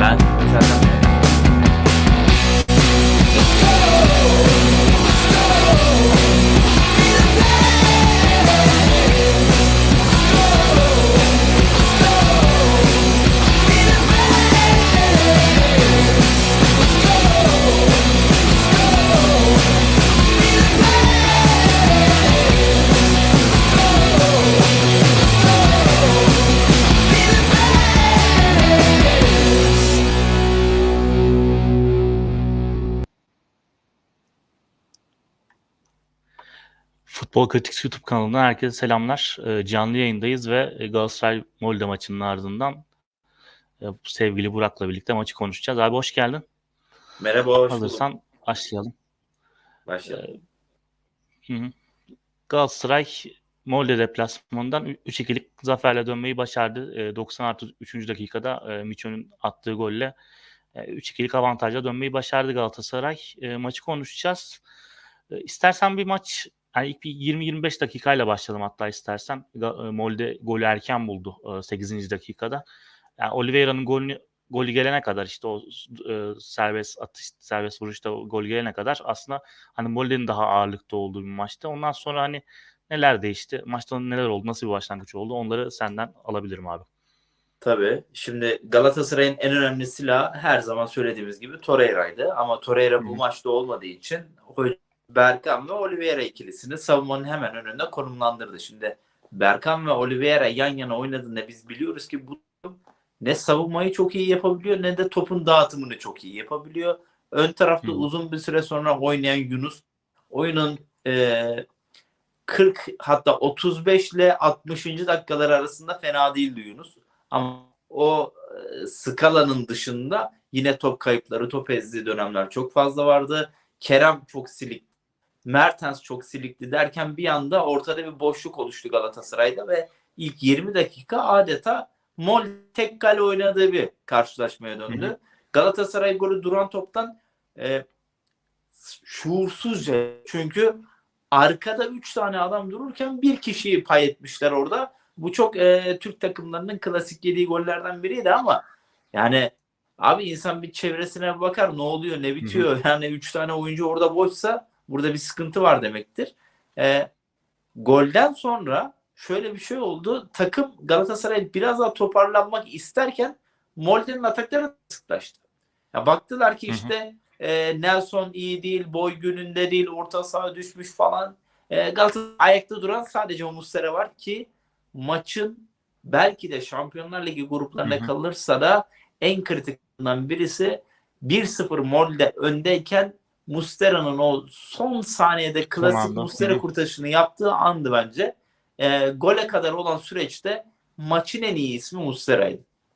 Ben özelden Futbol Kritik YouTube kanalından herkese selamlar. Ee, Canlı yayındayız ve e, Galatasaray Molde maçının ardından e, sevgili Burak'la birlikte maçı konuşacağız. Abi hoş geldin. merhaba hoş. Hazırsan başlayalım. Başlayalım. Hı hı. Galatasaray Molde deplasmanından 3-2'lik zaferle dönmeyi başardı. E, 90 artı 3. dakikada e, Miço'nun attığı golle e, 3-2'lik avantajla dönmeyi başardı Galatasaray. E, maçı konuşacağız. E, istersen bir maç yani ilk bir 20-25 dakikayla başlayalım hatta istersen. E, Molde golü erken buldu e, 8. dakikada. Yani Oliveira'nın golünü golü gelene kadar işte o e, serbest atış, serbest vuruşta gol gelene kadar aslında hani Molde'nin daha ağırlıkta olduğu bir maçtı. Ondan sonra hani neler değişti? Maçta neler oldu? Nasıl bir başlangıç oldu? Onları senden alabilirim abi. Tabii. Şimdi Galatasaray'ın en önemli silahı her zaman söylediğimiz gibi Torreira'ydı. Ama Torreira bu Hı. maçta olmadığı için hoca Berkan ve Oliveira ikilisini savunmanın hemen önünde konumlandırdı. Şimdi Berkan ve Oliveira yan yana oynadığında biz biliyoruz ki bu ne savunmayı çok iyi yapabiliyor ne de topun dağıtımını çok iyi yapabiliyor. Ön tarafta Hı. uzun bir süre sonra oynayan Yunus oyunun e, 40 hatta 35 ile 60. dakikalar arasında fena değildi Yunus. Ama o e, skalanın dışında yine top kayıpları, top ezdiği dönemler çok fazla vardı. Kerem çok silik, Mertens çok silikti derken bir anda ortada bir boşluk oluştu Galatasaray'da ve ilk 20 dakika adeta Mol tek kale oynadığı bir karşılaşmaya döndü. Hı hı. Galatasaray golü duran toptan e, şuursuzca çünkü arkada 3 tane adam dururken bir kişiyi pay etmişler orada. Bu çok e, Türk takımlarının klasik yediği gollerden biriydi ama yani abi insan bir çevresine bakar ne oluyor ne bitiyor. Yani 3 tane oyuncu orada boşsa burada bir sıkıntı var demektir. E, golden sonra şöyle bir şey oldu. Takım Galatasaray biraz daha toparlanmak isterken Molde'nin atakları sıklaştı. Ya baktılar ki Hı hı. işte e, Nelson iyi değil, boy gününde değil, orta saha düşmüş falan. E, Galatasaray ayakta duran sadece o Muslera var ki maçın belki de Şampiyonlar Ligi gruplarına Hı hı. kalırsa da en kritiklerinden birisi 1-0 Molde öndeyken Muslera'nın o son saniyede klasik Hı hı. kurtarışını yaptığı andı bence. E, gole kadar olan süreçte maçın en iyi ismi.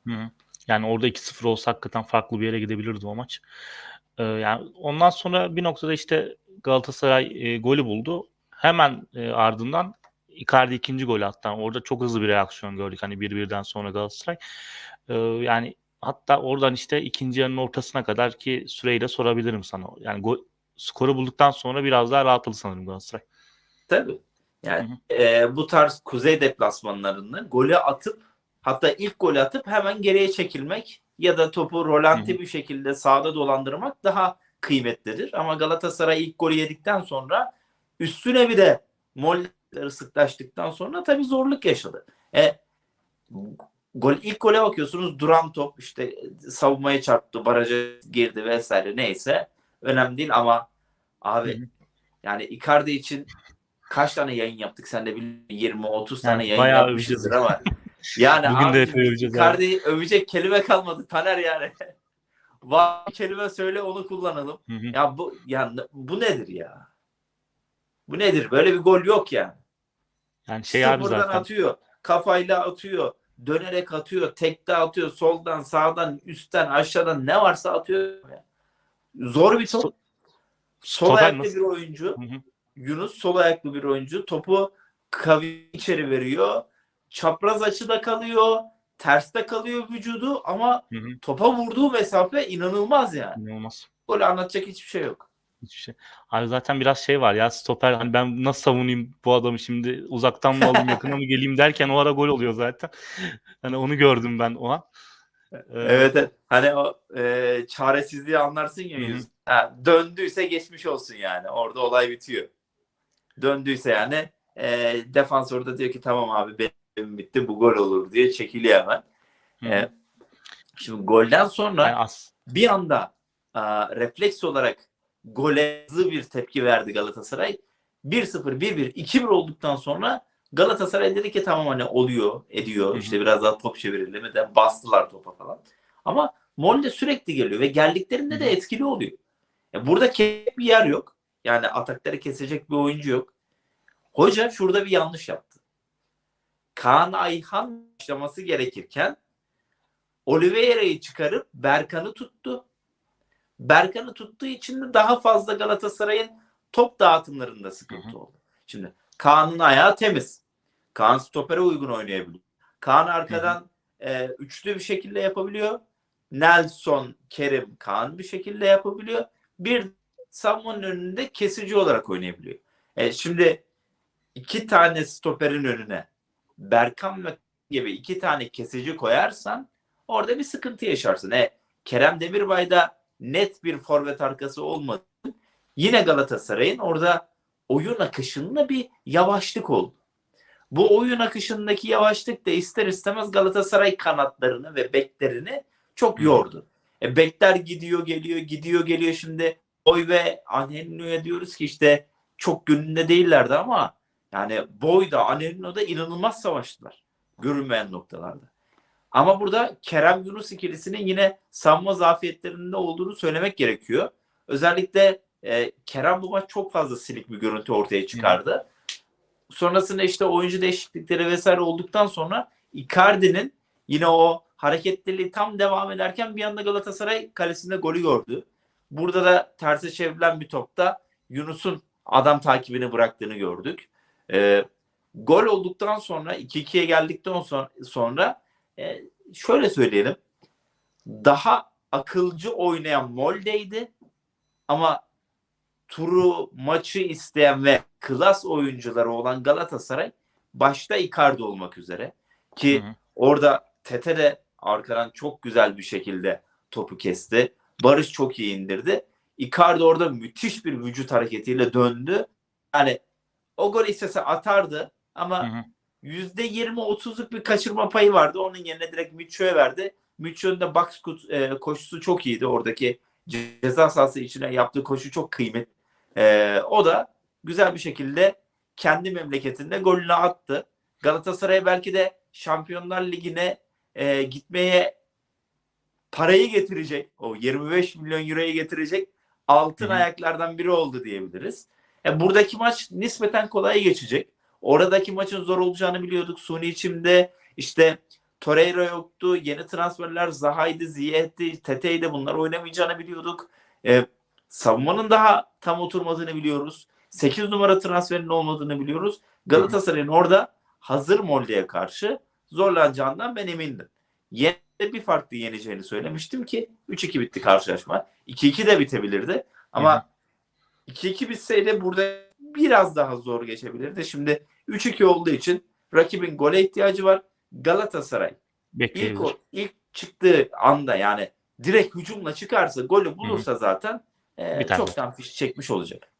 Hı hı. Yani orada 2-0 olsa hakikaten farklı bir yere gidebilirdi o maç. Ee, yani ondan sonra bir noktada işte Galatasaray e, golü buldu. Hemen e, ardından Icardi ikinci golü attı. Yani Orada çok hızlı bir reaksiyon gördük hani 1-1'den sonra Galatasaray. Ee, yani hatta oradan işte ikinci yarının ortasına kadar ki süreyi de sorabilirim sana. Yani gol, skoru bulduktan sonra biraz daha rahatladı sanırım Galatasaray. Tabii. Yani e, bu tarz kuzey deplasmanlarında golü atıp hatta ilk golü atıp hemen geriye çekilmek ya da topu rolanti bir şekilde sağda dolandırmak daha kıymetlidir. Ama Galatasaray ilk golü yedikten sonra üstüne bir de molleri sıklaştıktan sonra tabii zorluk yaşadı. E, gol ilk gole bakıyorsunuz duran top işte savunmaya çarptı, baraja girdi vesaire neyse önemli değil ama abi yani Icardi için kaç tane yayın yaptık sen de bilmiyorum 20 30 tane Yani yayın bayağı yapmışızdır ama yani Bugün de abi, epey öveceğiz abi. Övecek kelime kalmadı Taner yani. Var kelime söyle onu kullanalım. Hı hı. Ya bu yani bu nedir ya? Bu nedir? Böyle bir gol yok yani. Yani şey abi zaten. atıyor. Kafayla atıyor. Dönerek atıyor. Tekte atıyor. Soldan, sağdan, üstten, aşağıdan ne varsa atıyor. Zor bir top. So- Sol Stoper ayaklı nasıl- bir oyuncu. Hı hı. Yunus sol ayaklı bir oyuncu. Topu kavi içeri veriyor. Çapraz açıda kalıyor. Terste kalıyor vücudu ama Hı hı. topa vurduğu mesafe inanılmaz yani. İnanılmaz. Böyle anlatacak hiçbir şey yok. Hiçbir şey. Abi zaten biraz şey var ya stoper hani ben nasıl savunayım bu adamı şimdi uzaktan mı alayım yakına mı geleyim derken o ara gol oluyor zaten. Hani onu gördüm ben o an. Evet, evet. Hani o e, çaresizliği anlarsın ya yüz. Ha, döndüyse geçmiş olsun yani. Orada olay bitiyor. Döndüyse yani e, defans orada diyor ki tamam abi benim bitti bu gol olur diye çekiliyor hemen. Hı. E, şimdi golden sonra Yani as bir anda a, refleks olarak gole hızlı bir tepki verdi Galatasaray. 1-0, 1-1, 2-1 olduktan sonra Galatasaray dedi ki tamam hani oluyor, ediyor. Hı hı. İşte biraz daha top çevirelim de bastılar topa falan. Ama Molde sürekli geliyor ve geldiklerinde de etkili oluyor. Ya burada bir yer yok. Yani atakları kesecek bir oyuncu yok. Hoca şurada bir yanlış yaptı. Kaan Ayhan başlaması gerekirken Oliveira'yı çıkarıp Berkan'ı tuttu. Berkan'ı tuttuğu için de daha fazla Galatasaray'ın top dağıtımlarında sıkıntı Hı hı. oldu. Şimdi Kaan'ın ayağı temiz. Kaan stopere uygun oynayabiliyor. Kaan arkadan e, üçlü bir şekilde yapabiliyor. Nelson, Kerim, Kaan bir şekilde yapabiliyor. Bir savunmanın önünde kesici olarak oynayabiliyor. E, şimdi iki tane stoperin önüne Berkan ve gibi iki tane kesici koyarsan orada bir sıkıntı yaşarsın. E, Kerem Demirbay'da net bir forvet arkası olmadı. Yine Galatasaray'ın orada oyun akışında bir yavaşlık oldu. Bu oyun akışındaki yavaşlık da ister istemez Galatasaray kanatlarını ve beklerini çok yordu. E, bekler gidiyor geliyor gidiyor geliyor şimdi Boy ve Angelino'ya diyoruz ki işte çok gününde değillerdi ama yani Boy da Angelino da inanılmaz savaştılar. Görünmeyen noktalarda. Ama burada Kerem Yunus ikilisinin yine savunma zafiyetlerinde olduğunu söylemek gerekiyor. Özellikle e, Kerem bu maç çok fazla silik bir görüntü ortaya çıkardı. Sonrasında işte oyuncu değişiklikleri vesaire olduktan sonra Icardi'nin yine o hareketliliği tam devam ederken bir anda Galatasaray kalesinde golü gördü. Burada da terse çevrilen bir topta Yunus'un adam takibini bıraktığını gördük. E, gol olduktan sonra 2-2'ye geldikten sonra, sonra e, şöyle söyleyelim. Daha akılcı oynayan Molde'ydi ama turu maçı isteyen ve klas oyuncuları olan Galatasaray başta Icardi olmak üzere ki Hı hı. orada Tete de arkadan çok güzel bir şekilde topu kesti. Barış çok iyi indirdi. Icardi orada müthiş bir vücut hareketiyle döndü. Yani o gol istese atardı ama Hı hı. %20-30'luk bir kaçırma payı vardı. Onun yerine direkt Mitchell'e verdi. Mitchell'ın da box e, koşusu çok iyiydi. Oradaki ceza sahası içine yaptığı koşu çok kıymetli. E, o da güzel bir şekilde kendi memleketinde golünü attı. Galatasaray belki de Şampiyonlar Ligi'ne e, gitmeye parayı getirecek. O 25 milyon euroyu getirecek altın hı. ayaklardan biri oldu diyebiliriz. E, buradaki maç nispeten kolay geçecek. Oradaki maçın zor olacağını biliyorduk. Suni içimde işte Torreira yoktu. Yeni transferler Zaha'ydı, Ziyeh'ti, Tete'ydi. Bunlar oynamayacağını biliyorduk. E, savunmanın daha tam oturmadığını biliyoruz. 8 numara transferinin olmadığını biliyoruz. Galatasaray'ın orada hazır Molde'ye karşı zorlanacağından ben emindim. Yine bir farklı yeneceğini söylemiştim ki 3-2 bitti karşılaşma. 2-2 de bitebilirdi. Ama 2-2 bitseydi burada biraz daha zor geçebilirdi. Şimdi 3-2 olduğu için rakibin gole ihtiyacı var. Galatasaray ilk, Bekleyebilir. o, ilk çıktığı anda yani direkt hücumla çıkarsa golü bulursa zaten e, çoktan fiş çekmiş olacak.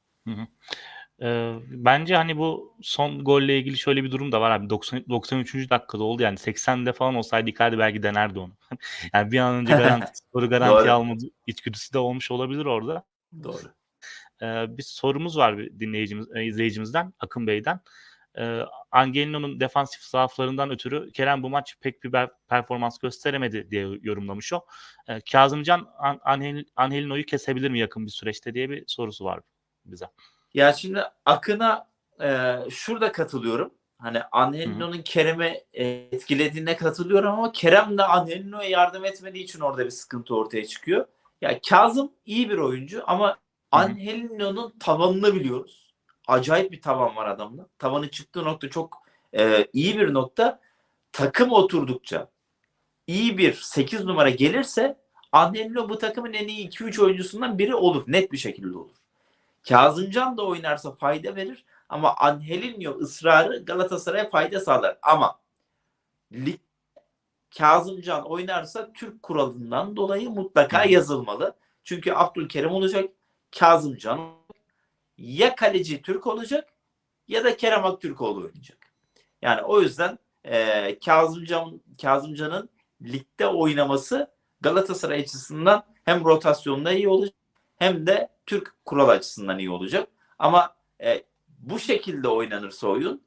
Ee, bence hani bu son golle ilgili şöyle bir durum da var abi. 90, 93. dakikada oldu yani 80'de falan olsaydı Icardi belki denerdi onu. yani bir an önce garanti, skoru garantiye Doğru. alma içgüdüsü de olmuş olabilir orada. Doğru. Ee, bir sorumuz var bir dinleyicimiz, e, izleyicimizden, Akın Bey'den. Ee, Angelino'nun defansif zaaflarından ötürü Kerem bu maç pek bir per- performans gösteremedi diye yorumlamış o. Ee, Kazımcan An- Angel- Angelino'yu kesebilir mi yakın bir süreçte diye bir sorusu var bize. Ya şimdi Akın'a e, şurada katılıyorum. Hani Angelino'nun Kerem'i e, etkilediğine katılıyorum ama Kerem de Angelino'ya yardım etmediği için orada bir sıkıntı ortaya çıkıyor. Ya Kazım iyi bir oyuncu ama Angelino'nun tavanını biliyoruz. Acayip bir tavan var adamda. Tavanı çıktığı nokta çok e, iyi bir nokta. Takım oturdukça iyi bir 8 numara gelirse Angelino bu takımın en iyi 2-3 oyuncusundan biri olur. Net bir şekilde olur. Kazımcan da oynarsa fayda verir ama Angelinho ısrarı Galatasaray'a fayda sağlar. Ama lig Kazımcan oynarsa Türk kuralından dolayı mutlaka yazılmalı. Çünkü Abdülkerim olacak, Kazımcan ya kaleci Türk olacak ya da Kerem Aktürkoğlu oynayacak. Yani o yüzden e, Kazımcan Kazımcan'ın ligde oynaması Galatasaray açısından hem rotasyonda iyi olacak hem de Türk kural açısından iyi olacak. Ama e, bu şekilde oynanırsa oyun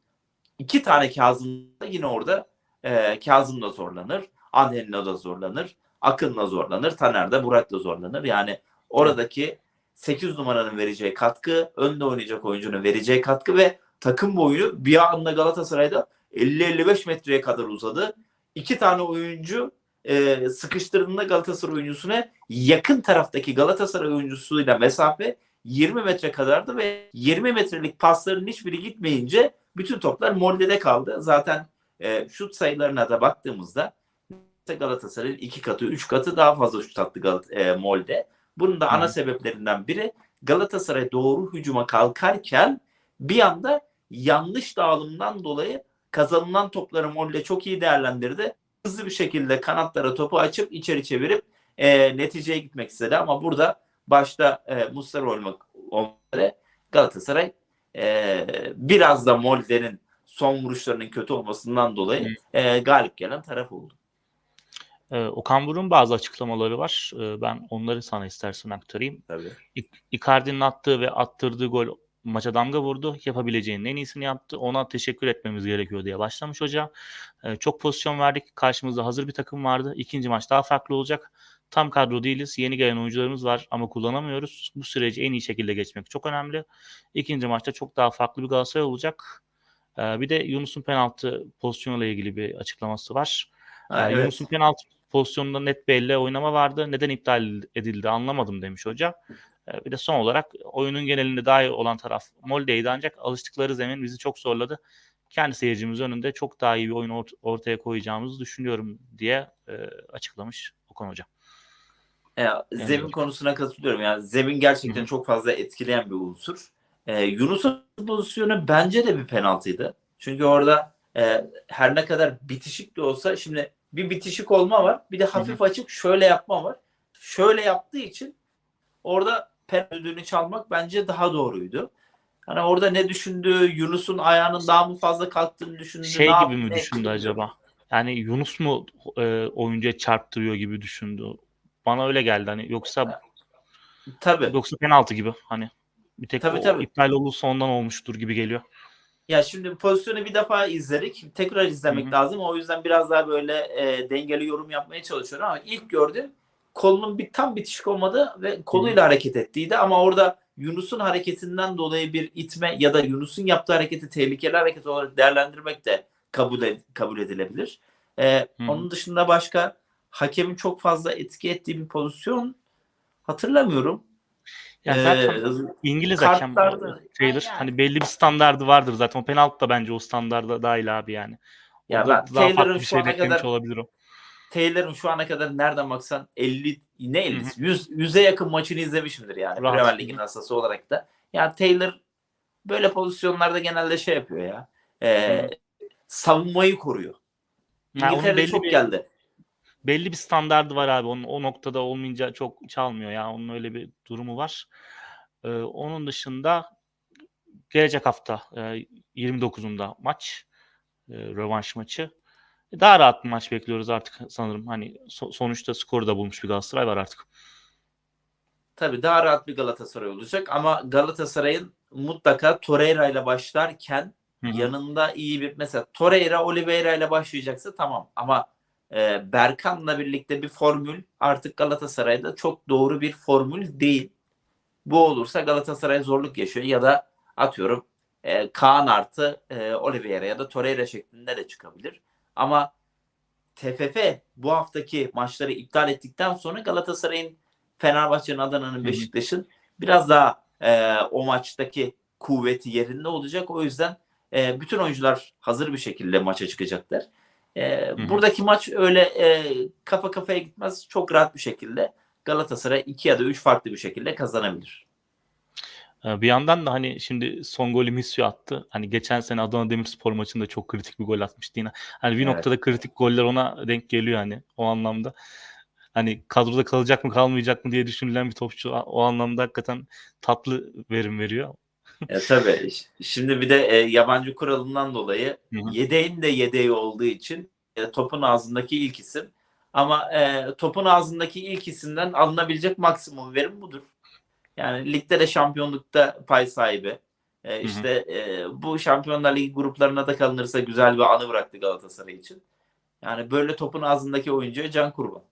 iki tane Kazım da yine orada e, Kazım da zorlanır. Anhelina da zorlanır. Akın'la zorlanır. Taner de Burak da zorlanır. Yani oradaki 8 numaranın vereceği katkı, önde oynayacak oyuncunun vereceği katkı ve takım boyu bir anda Galatasaray'da 50-55 metreye kadar uzadı. İki tane oyuncu e, sıkıştırdığında Galatasaray oyuncusuna yakın taraftaki Galatasaray oyuncusuyla mesafe 20 metre kadardı ve 20 metrelik pasların hiçbiri gitmeyince bütün toplar Molde'de kaldı. Zaten e, şut sayılarına da baktığımızda Galatasaray'ın iki katı, üç katı daha fazla şut attı Gal- e, Molde. Bunun da ana sebeplerinden biri Galatasaray doğru hücuma kalkarken bir anda yanlış dağılımdan dolayı kazanılan topları Molde çok iyi değerlendirdi. Hızlı bir şekilde kanatlara topu açıp içeri çevirip e, neticeye gitmek istedi ama burada başta e, Muslera olmak üzere Galatasaray e, biraz da Molde'nin son vuruşlarının kötü olmasından dolayı e, galip gelen taraf oldu. Ee, Okan Buruk'un bazı açıklamaları var. Ee, ben onları sana istersen aktarayım. Tabii. Icardi'nin attığı ve attırdığı gol maça damga vurdu. Yapabileceğinin en iyisini yaptı. Ona teşekkür etmemiz gerekiyor diye başlamış hoca. Ee, çok pozisyon verdik. Karşımızda hazır bir takım vardı. İkinci maç daha farklı olacak. Tam kadro değiliz. Yeni gelen oyuncularımız var ama kullanamıyoruz. Bu süreci en iyi şekilde geçmek çok önemli. İkinci maçta çok daha farklı bir Galatasaray olacak. Ee, bir de Yunus'un penaltı pozisyonuyla ilgili bir açıklaması var. Ha, Ee, evet. Yunus'un penaltı pozisyonunda net bir elle oynama vardı. Neden iptal edildi anlamadım demiş hoca. Ee, Bir de son olarak oyunun genelinde daha iyi olan taraf Molde'ydi ancak alıştıkları zemin bizi çok zorladı. Kendi seyircimiz önünde çok daha iyi bir oyun ort- ortaya koyacağımızı düşünüyorum diye e, açıklamış Okan Hoca. Ya, zemin konusuna katılıyorum. Yani zemin gerçekten hı. çok fazla etkileyen bir unsur. Ee, Yunus'un pozisyonu bence de bir penaltıydı. Çünkü orada e, her ne kadar bitişik de olsa şimdi bir bitişik olma var. Bir de hafif açık şöyle yapma var. Şöyle yaptığı için orada penaltı çalmak bence daha doğruydu. Hani orada ne düşündü? Yunus'un ayağının daha mı fazla kalktığını düşündü. Şey ne gibi yaptı, mi düşündü acaba? Yani Yunus mu e, oyuncuya çarptırıyor gibi düşündü. Bana öyle geldi hani yoksa Tabii. yoksa penaltı gibi hani bir tek Tabii, o tabii. iptal olursa ondan olmuştur gibi geliyor. Ya şimdi pozisyonu bir defa izledik. Tekrar izlemek Hı hı. lazım. O yüzden biraz daha böyle e, dengeli yorum yapmaya çalışıyorum ama ilk gördüm kolunun bir tam bitişik olmadı ve koluyla hareket ettiydi ama orada Yunus'un hareketinden dolayı bir itme ya da Yunus'un yaptığı hareketi tehlikeli hareket olarak değerlendirmek de kabul ed- kabul edilebilir. E, Hı hı. onun dışında başka hakemin çok fazla etki ettiği bir pozisyon hatırlamıyorum. Ya Ee, zaten İngiliz hakem Yani. hani belli bir standardı vardır zaten. O penaltı da bence o standarda dahil abi yani. Ya Orada ben daha Taylor'ın farklı bir şey beklemiş kadar- olabilir o. Taylor'ın şu ana kadar nereden baksan 50 ne 50 Hı hı. 100 100'e yakın maçını izlemişimdir yani Rahat. Premier Lig'in hastası olarak da. Ya Taylor böyle pozisyonlarda genelde şey yapıyor ya. e, savunmayı koruyor. İngiltere'de çok bir- geldi. Belli bir standardı var abi. Onun o noktada olmayınca çok çalmıyor ya. Onun öyle bir durumu var. Ee, onun dışında gelecek hafta e, 29'unda maç. E, rövanş maçı. Daha rahat bir maç bekliyoruz artık sanırım. Hani so- sonuçta skoru da bulmuş bir Galatasaray var artık. Tabii daha rahat bir Galatasaray olacak ama Galatasaray'ın mutlaka Torreira ile başlarken Hı hı. yanında iyi bir mesela Torreira Oliveira ile başlayacaksa tamam ama e, Berkan'la birlikte bir formül artık Galatasaray'da çok doğru bir formül değil. Bu olursa Galatasaray zorluk yaşıyor ya da atıyorum e, Kaan artı e, Oliveira ya da Torreira şeklinde de çıkabilir. Ama TFF bu haftaki maçları iptal ettikten sonra Galatasaray'ın Fenerbahçe'nin, Adana'nın. Beşiktaş'ın biraz daha e, o maçtaki kuvveti yerinde olacak. O yüzden e, bütün oyuncular hazır bir şekilde maça çıkacaklar. E, buradaki maç öyle e, kafa kafaya gitmez. Çok rahat bir şekilde Galatasaray iki ya da üç farklı bir şekilde kazanabilir. Ee, Bir yandan da hani şimdi son golü Misio attı. Hani geçen sene Adana Demirspor maçında çok kritik bir gol atmıştı yine. Hani bir Evet. noktada kritik goller ona denk geliyor hani o anlamda. Hani kadroda kalacak mı kalmayacak mı diye düşünülen bir topçu o anlamda hakikaten tatlı verim veriyor. E, tabii. Şimdi bir de e, yabancı kuralından dolayı Hı hı. yedeğin de yedeği olduğu için e, topun ağzındaki ilk isim. Ama e, topun ağzındaki ilk isimden alınabilecek maksimum verim budur. Yani ligde de şampiyonlukta pay sahibi. E, işte e, bu Şampiyonlar Ligi gruplarına da kalınırsa güzel bir anı bıraktı Galatasaray için. Yani böyle topun ağzındaki oyuncuya can kurban.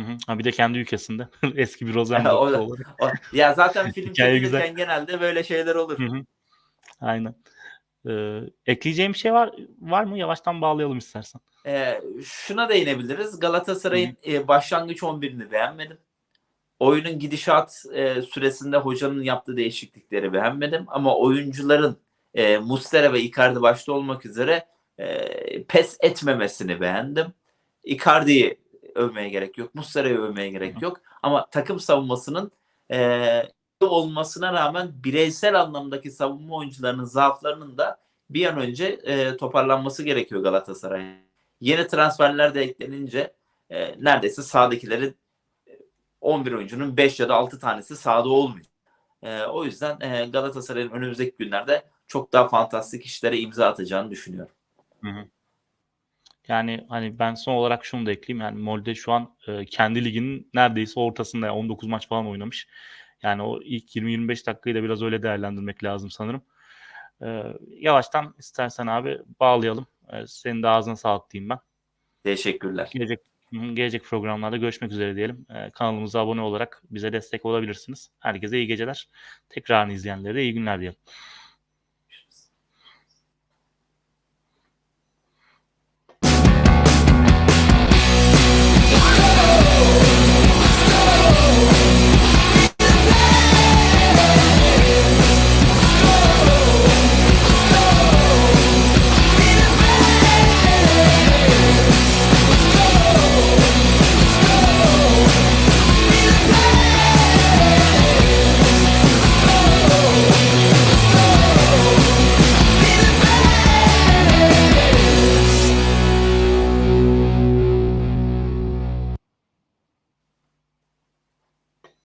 Hı hı. Ha bir de kendi ülkesinde eski bir da- olarak. O- ya zaten film çekilirken genelde böyle şeyler olur. Hı hı. Aynen. Ee, ekleyeceğim bir şey var var mı? Yavaştan bağlayalım istersen. Ee, şuna değinebiliriz. Galatasaray'ın e, başlangıç 11'ini beğenmedim. Oyunun gidişat e, süresinde hocanın yaptığı değişiklikleri beğenmedim. Ama oyuncuların e, Muslera ve Icardi başta olmak üzere e, pes etmemesini beğendim. Icardi'yi övmeye gerek yok. Muslera'yı övmeye gerek yok. Ama takım savunmasının e, olmasına rağmen bireysel anlamdaki savunma oyuncularının zaaflarının da bir an önce e, toparlanması gerekiyor Galatasaray'ın. Yeni transferler de eklenince e, neredeyse sahadakilerin e, 11 oyuncunun 5 ya da 6 tanesi sahada olmuyor. E, o yüzden e, Galatasaray'ın önümüzdeki günlerde çok daha fantastik işlere imza atacağını düşünüyorum. Hı hı. Yani hani ben son olarak şunu da ekleyeyim. Yani Molde şu an e, kendi liginin neredeyse ortasında. Yani 19 maç falan oynamış. Yani o ilk 20-25 dakikayı da biraz öyle değerlendirmek lazım sanırım. E, yavaştan istersen abi bağlayalım. E, senin de ağzına sağlık diyeyim ben. Teşekkürler. Gelecek gelecek programlarda görüşmek üzere diyelim. E, kanalımıza abone olarak bize destek olabilirsiniz. Herkese iyi geceler. Tekrarını izleyenlere de iyi günler diyelim.